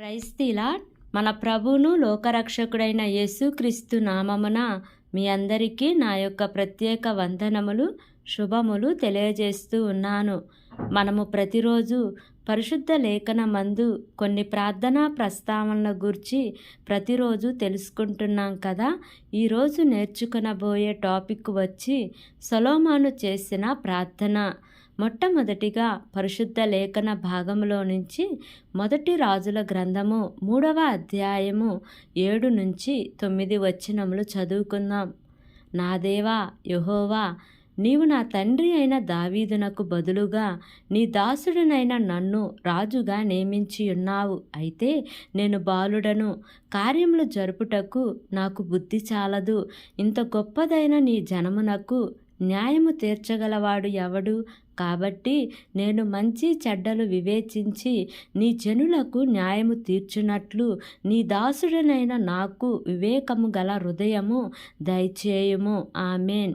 క్రైస్తీలా? మన ప్రభువును లోకరక్షకుడైన యేసుక్రీస్తు నామమున మీ అందరికీ నా యొక్క ప్రత్యేక వందనములు శుభములు తెలియజేస్తూ ఉన్నాను. మనము ప్రతిరోజు పరిశుద్ధ లేఖన మందు కొన్ని ప్రార్థనా ప్రస్తావనల గురించి ప్రతిరోజు తెలుసుకుంటున్నాం కదా. ఈరోజు నేర్చుకునబోయే టాపిక్ వచ్చి సొలోమాను చేసిన ప్రార్థన. మొట్టమొదటిగా పరిశుద్ధ లేఖన భాగంలో నుంచి మొదటి రాజుల గ్రంథము మూడవ అధ్యాయము ఏడు నుంచి తొమ్మిది వచ్చినములు చదువుకుందాం. నా దేవా యహోవా నీవు నా తండ్రి అయిన దావీదునకు బదులుగా నీ దాసుడనైన నన్ను రాజుగా నియమించి ఉన్నావు. అయితే నేను బాలుడను కార్యములు జరుపుటకు నాకు బుద్ధి చాలదు. ఇంత గొప్పదైన నీ జనమునకు న్యాయము తీర్చగలవాడు ఎవడు? కాబట్టి నేను మంచి చెడ్డలు వివేచించి నీ జనులకు న్యాయము తీర్చునట్లు నీ దాసుడనైన నాకు వివేకము గల హృదయము దయచేయుము. ఆమెన్.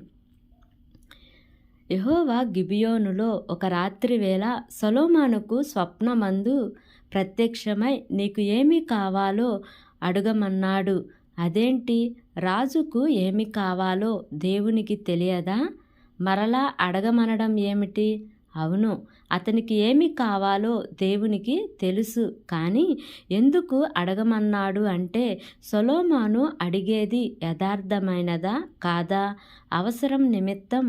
యహోవా గిబియోనులో ఒక రాత్రి వేళ సొలోమానుకు స్వప్నమందు ప్రత్యక్షమై నీకు ఏమి కావాలో అడగమన్నాడు. అదేంటి? రాజుకు ఏమి కావాలో దేవునికి తెలియదా? మరలా అడగమనడం ఏమిటి? అవును అతనికి ఏమి కావాలో దేవునికి తెలుసు కానీ ఎందుకు అడగమన్నాడు అంటే సొలోమాను అడిగేది యథార్థమైనదా కాదా? అవసరం నిమిత్తం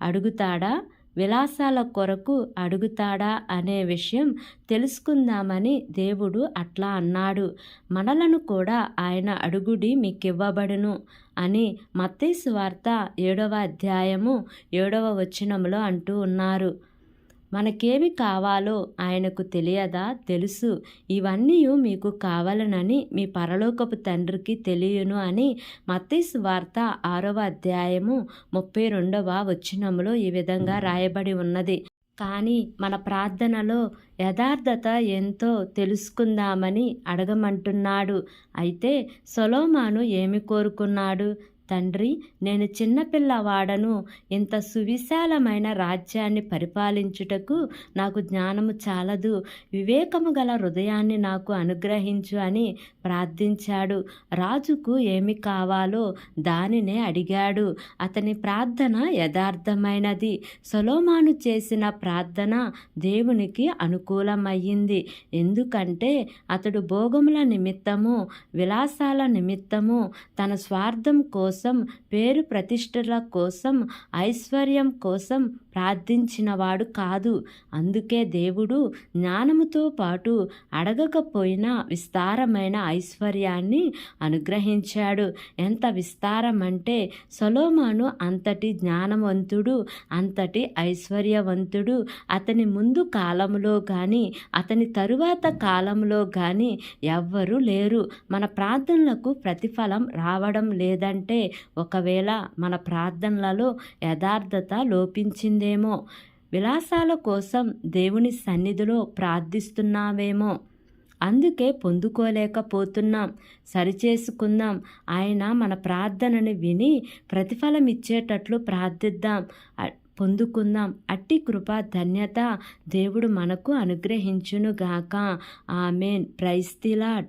అడుగుతాడా? విలాసాల కొరకు అడుగుతాడా అనే విషయం తెలుసుకుందామని దేవుడు అట్లా అన్నాడు. మనలను కూడా ఆయన అడుగుడి మీకివ్వబడును అని మత్తేసు వార్త ఏడవ అధ్యాయము ఏడవ వచనంలో అంటూ ఉన్నారు. మనకేమి కావాలో ఆయనకు తెలియదా తెలుసు. ఇవన్నీ మీకు కావాలనని మీ పరలోకపు తండ్రికి తెలియను అని మత్తీసు వార్త ఆరవ అధ్యాయము ముప్పై రెండవ వచ్చినములో ఈ విధంగా రాయబడి ఉన్నది. కానీ మన ప్రార్థనలో యథార్థత ఎంతో తెలుసుకుందామని అడగమంటున్నాడు. అయితే సొలోమాను ఏమి కోరుకున్నాడు? తండ్రి నేను చిన్నపిల్లవాడను ఇంత సువిశాలమైన రాజ్యాన్ని పరిపాలించుటకు నాకు జ్ఞానము చాలదు. వివేకము గల హృదయాన్ని నాకు అనుగ్రహించు అని ప్రార్థించాడు. రాజుకు ఏమి కావాలో దానినే అడిగాడు. అతని ప్రార్థన యథార్థమైనది. సొలోమాను చేసిన ప్రార్థన దేవునికి అనుకూలమయ్యింది. ఎందుకంటే అతడు భోగముల నిమిత్తము విలాసాల నిమిత్తము తన స్వార్థం కోసం పేరు ప్రతిష్టల కోసం ఐశ్వర్యం కోసం ప్రార్థించినవాడు కాదు. అందుకే దేవుడు జ్ఞానముతో పాటు అడగకపోయినా విస్తారమైన ఐశ్వర్యాన్ని అనుగ్రహించాడు. ఎంత విస్తారమంటే సొలోమాను అంతటి జ్ఞానవంతుడు అంతటి ఐశ్వర్యవంతుడు. అతని ముందు కాలంలో కానీ అతని తరువాత కాలంలో కానీ ఎవ్వరూ లేరు. మన ప్రార్థనలకు ప్రతిఫలం రావడం లేదంటే ఒకవేళ మన ప్రార్థనలలో యథార్థత లోపించింది లోపించిందేమో విలాసాల కోసం దేవుని సన్నిధిలో ప్రార్థిస్తున్నావేమో? అందుకే పొందుకోలేకపోతున్నాం. సరిచేసుకుందాం. ఆయన మన ప్రార్థనని విని ప్రతిఫలం ఇచ్చేటట్లు ప్రార్థిద్దాం పొందుకుందాం. అట్టి కృప ధన్యత దేవుడు మనకు అనుగ్రహించునుగాక. ఆమెన్. ప్రైస్తిలాడ్